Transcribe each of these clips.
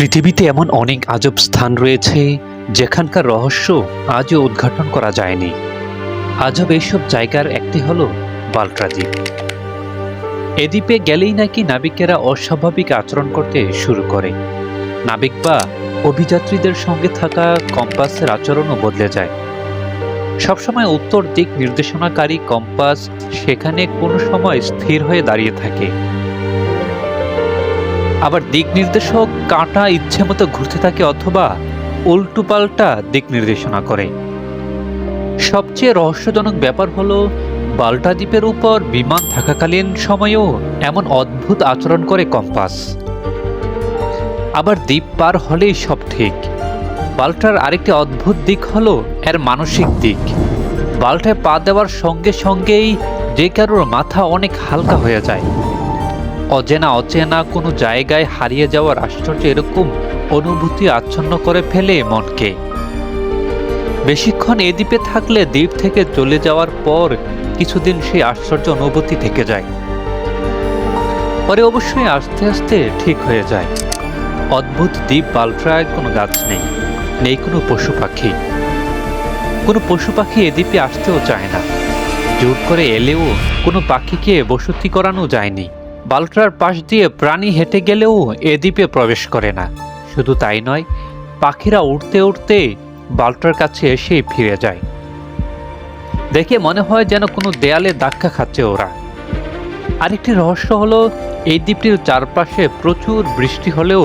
পৃথিবীতে এমন অনেক আজব স্থান রয়েছে, যেখানকার রহস্য আজও উদ্ঘাটন করা যায়নি। আজব এইসব জায়গার একটি হল বাল্ট্রা দ্বীপ এ দ্বীপে গেলেই নাকি নাবিকেরা অস্বাভাবিক আচরণ করতে শুরু করে। নাবিক বা অভিযাত্রীদের সঙ্গে থাকা কম্পাসের আচরণও বদলে যায়। সবসময় উত্তর দিক নির্দেশনাকারী কম্পাস সেখানে কোনো সময় স্থির হয়ে দাঁড়িয়ে থাকে। আবার দিক নির্দেশক কাঁটা ইচ্ছে মতো ঘুরতে থাকে অথবা উল্টো পাল্টা দিক নির্দেশনা করে। সবচেয়ে রহস্যজনক ব্যাপার হলো, বাল্টা দ্বীপের উপর বিমান থাকাকালীন সময়েও এমন অদ্ভুত আচরণ করে কম্পাস। আবার দ্বীপ পার হলেই সব ঠিক। বাল্টার আরেকটি অদ্ভুত দিক হলো, এর মানসিক দিক। বাল্টায় পা দেওয়ার সঙ্গে সঙ্গেই যে কারোর মাথা অনেক হালকা হয়ে যায়। অজেনা অচেনা কোনো জায়গায় হারিয়ে যাওয়ার আশ্চর্য এরকম অনুভূতি আচ্ছন্ন করে ফেলে মনকে। বেশিক্ষণ এ দ্বীপে থাকলে দ্বীপ থেকে চলে যাওয়ার পর কিছুদিন সেই আশ্চর্য অনুভূতি থেকে যায়। পরে অবশ্যই আস্তে আস্তে ঠিক হয়ে যায়। অদ্ভুত দ্বীপ বাল্ট্রায় কোনো গাছ নেই নেই কোনো পশু পাখি। কোনো পশু পাখি এ দ্বীপে আসতেও চায় না। জোর করে এলেও কোনো পাখিকে বসতি করানো যায়নি। বাল্ট্রার পাশ দিয়ে প্রাণী হেঁটে গেলেও এ দ্বীপে প্রবেশ করে না। শুধু তাই নয়, পাখিরা উড়তে উড়তে বাল্ট্রার কাছে এসেই ফিরে যায়। দেখে মনে হয় যেন কোনো দেয়ালে ধাক্কা খাচ্ছে ওরা। আরেকটি রহস্য হলো, এই দ্বীপটির চারপাশে প্রচুর বৃষ্টি হলেও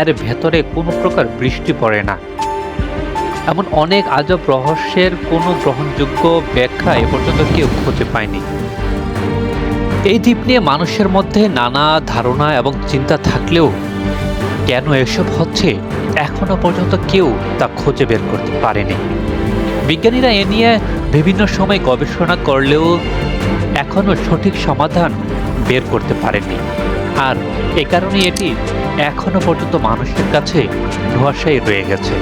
এর ভেতরে কোনো প্রকার বৃষ্টি পড়ে না। এমন অনেক আজব রহস্যের কোনো গ্রহণযোগ্য ব্যাখ্যা এ পর্যন্ত কেউ খুঁজে পায়নি। এই দ্বীপ নিয়ে মানুষের মধ্যে নানা ধারণা এবং চিন্তা থাকলেও কেন এসব হচ্ছে এখনও পর্যন্ত কেউ তা খুঁজে বের করতে পারেনি। বিজ্ঞানীরা এ নিয়ে বিভিন্ন সময় গবেষণা করলেও এখনও সঠিক সমাধান বের করতে পারেনি আর এ কারণে এটি এখনও পর্যন্ত মানুষের কাছে ধোয়াশাই রয়ে গেছে।